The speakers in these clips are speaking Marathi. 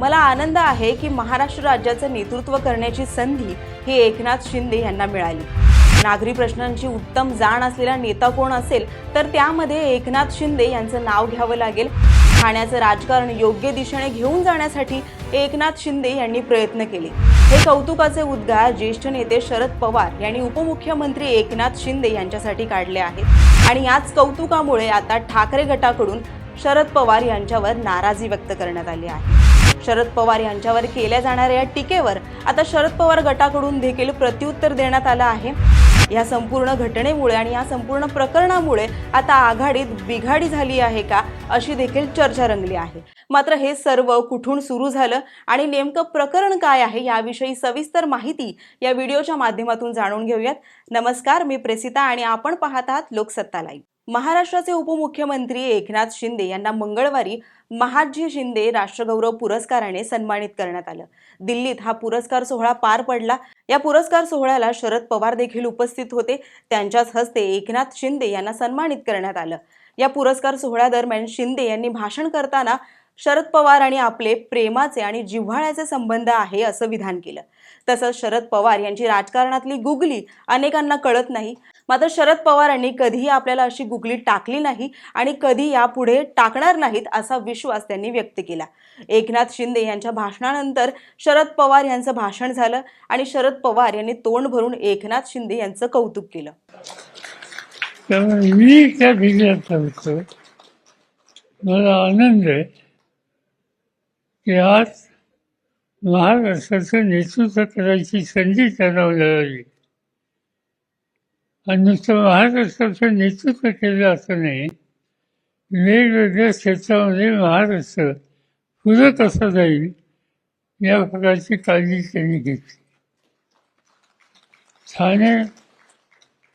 मला आनंद आहे की महाराष्ट्र राज्याचं नेतृत्व करण्याची संधी ही एकनाथ शिंदे यांना मिळाली. नागरी प्रश्नांची उत्तम जाण असलेला नेता कोण असेल तर त्यामध्ये एकनाथ शिंदे यांचं नाव घ्यावं लागेल. ठाण्याचं राजकारण योग्य दिशेने घेऊन जाण्यासाठी एकनाथ शिंदे यांनी प्रयत्न केले. हे कौतुकाचे उद्गार ज्येष्ठ नेते शरद पवार यांनी उपमुख्यमंत्री एकनाथ शिंदे यांच्यासाठी काढले आहेत. आणि याच कौतुकामुळे आता ठाकरे गटाकडून शरद पवार यांच्यावर नाराजी व्यक्त करण्यात आली आहे. शरद पवार यांच्यावर केल्या जाणाऱ्या या टीकेवर आता शरद पवार गटाकडून देखील प्रत्युत्तर देण्यात आलं आहे. या संपूर्ण घटनेमुळे आणि या संपूर्ण प्रकरणामुळे आता आघाडीत बिघाडी झाली आहे का अशी देखील चर्चा रंगली आहे. मात्र हे सर्व कुठून सुरू झालं आणि नेमकं प्रकरण काय आहे याविषयी सविस्तर माहिती या व्हिडिओच्या माध्यमातून जाणून घेऊयात. नमस्कार मी प्रेसिता आणि आपण पाहत आहात लोकसत्ता लाईव्ह. महाराष्ट्राचे उपमुख्यमंत्री एकनाथ शिंदे यांना मंगळवारी महाजी शिंदे राष्ट्रगौरव पुरस्काराने सन्मानित करण्यात आलं. दिल्लीत हा पुरस्कार सोहळा पार पडला. या पुरस्कार सोहळ्याला शरद पवार देखील उपस्थित होते. त्यांच्याच हस्ते एकनाथ शिंदे यांना सन्मानित करण्यात आलं. या पुरस्कार सोहळ्यादरम्यान शिंदे यांनी भाषण करताना शरद पवार आणि आपले प्रेमाचे आणि जिव्हाळ्याचे संबंध आहे असं विधान केलं. तसंच शरद पवार यांची राजकारणातली गुगली अनेकांना कळत नाही. मात्र शरद पवारांनी कधीही आपल्याला अशी गुगली टाकली नाही आणि कधी यापुढे टाकणार नाहीत असा विश्वास त्यांनी व्यक्त केला. एकनाथ शिंदे यांच्या भाषणानंतर शरद पवार यांचं भाषण झालं आणि शरद पवार यांनी तोंड भरून एकनाथ शिंदे यांचं कौतुक केलं. मी त्या भिजल्यात मला आनंद आहे की आज महाराष्ट्राचं नेतृत्व करायची संधी त्यांना मिळाली. आणि नुसतं महाराष्ट्राचं नेतृत्व केलं असं नाही. वेगवेगळ्या क्षेत्रामध्ये महाराष्ट्र पुढं कसं जाईल या प्रकारची काळजी त्यांनी घेतली. ठाणे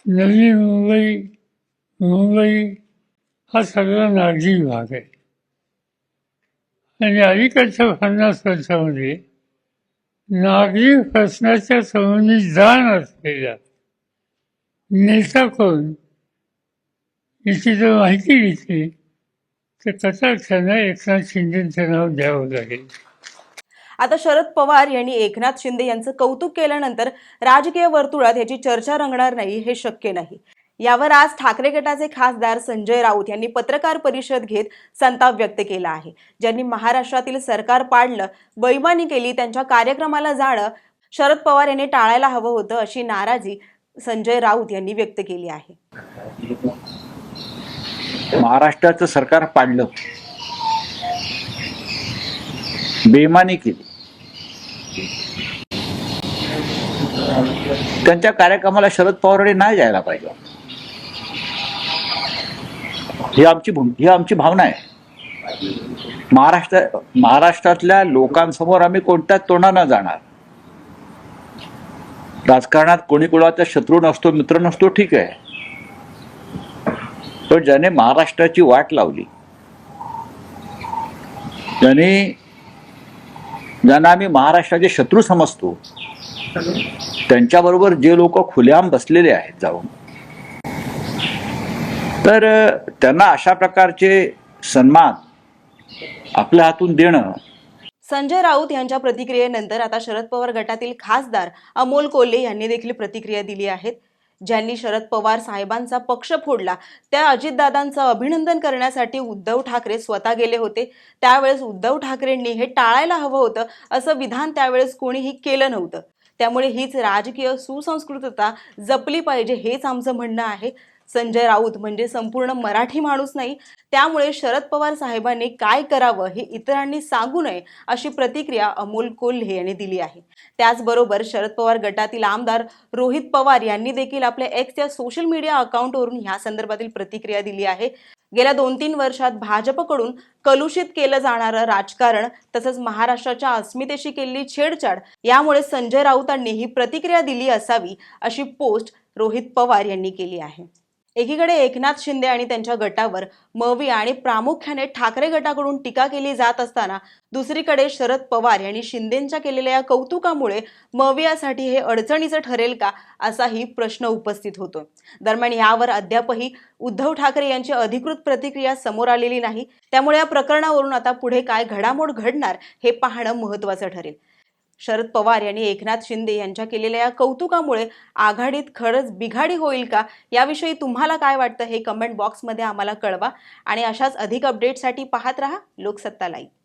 नवी मुंबई मुंबई हा सगळा नागरी भाग आहे. आणि अलीकडच्या पन्नास वर्षामध्ये नागरी प्रश्नाच्या संबंधित जाण असलेल्या नेता कोण? याची जर माहिती घेतली तर कटाक्षानं एकनाथ शिंदेचं नाव द्यावं लागेल? आता शरद पवार यांनी एकनाथ शिंदे यांचं कौतुक केल्यानंतर राजकीय वर्तुळात याची चर्चा रंगणार नाही हे शक्य नाही. यावर आज ठाकरे गटाचे खासदार संजय राऊत यांनी पत्रकार परिषद घेत संताप व्यक्त केला आहे. ज्यांनी महाराष्ट्रातील सरकार पाडलं बैमानी केली त्यांच्या कार्यक्रमाला जाणं शरद पवार यांनी टाळायला हवं होतं अशी नाराजी संजय राऊत यांनी व्यक्त केली आहे. महाराष्ट्राचं सरकार पाडलं. बेमानी केली. त्यांच्या कार्यक्रमाला शरद पवारांनी नाही जायला पाहिजे. ही आमची ही आमची भावना आहे. महाराष्ट्र महाराष्ट्रातल्या लोकांसमोर आम्ही कोणत्याच तोंडानं जाणार? राजकारणात कोणी कोणाचा शत्रू नसतो मित्र नसतो ठीक आहे. पण ज्याने महाराष्ट्राची वाट लावली ज्याने ज्यांना आम्ही महाराष्ट्राचे शत्रू समजतो त्यांच्याबरोबर जे लोक खुलेआम बसलेले आहेत जाऊन तर त्यांना अशा प्रकारचे सन्मान आपल्या हातून देणं संजय राऊत यांच्या प्रतिक्रियेनंतर आता शरद पवार गटातील खासदार अमोल कोल्हे यांनी देखील प्रतिक्रिया दिली आहेत ज्यांनी शरद पवार साहेबांचा पक्ष फोडला त्या अजितदादांचं अभिनंदन करण्यासाठी उद्धव ठाकरे स्वतः गेले होते. त्यावेळेस उद्धव ठाकरेंनी हे टाळायला हवं होतं असं विधान त्यावेळेस कोणीही केलं नव्हतं. त्यामुळे हीच राजकीय सुसंस्कृतता जपली पाहिजे हेच आमचं म्हणणं आहे. संजय राऊत म्हणजे संपूर्ण मराठी माणूस नाही. त्यामुळे शरद पवार साहेबांनी काय करावं हे इतरांनी सांगू नये अशी प्रतिक्रिया अमोल कोल्हे यांनी दिली आहे. त्याचबरोबर शरद पवार गटातील आमदार रोहित पवार यांनी देखील आपल्या एक्स या सोशल मीडिया अकाउंटवरून ह्या संदर्भातील प्रतिक्रिया दिली आहे. गेल्या दोन तीन वर्षात भाजपकडून कलुषित केलं जाणारं राजकारण तसंच महाराष्ट्राच्या अस्मितेशी केलेली छेडछाड यामुळे संजय राऊतांनी ही प्रतिक्रिया दिली असावी अशी पोस्ट रोहित पवार यांनी केली आहे. एकीकडे एकनाथ शिंदे आणि त्यांच्या गटावर मवी आणि प्रामुख्याने ठाकरे गटाकडून टीका केली जात असताना दुसरीकडे शरद पवार यांनी शिंदेंच्या केलेल्या या कौतुकामुळे मवियासाठी हे अडचणीचं ठरेल का असाही प्रश्न उपस्थित होतो. दरम्यान यावर अद्यापही उद्धव ठाकरे यांची अधिकृत प्रतिक्रिया समोर आलेली नाही. त्यामुळे या प्रकरणावरून आता पुढे काय घडामोड घडणार हे पाहणं महत्वाचं ठरेल. शरद पवार यांनी एकनाथ शिंदे यांच्या केलेल्या या कौतुकामुळे आघाडीत खरंच बिघाडी होईल का? याविषयी तुम्हाला काय वाटतं हे कमेंट बॉक्समध्ये आम्हाला कळवा आणि अशाच अधिक अपडेटसाठी पाहत रहा. लोकसत्ता लाईव्ह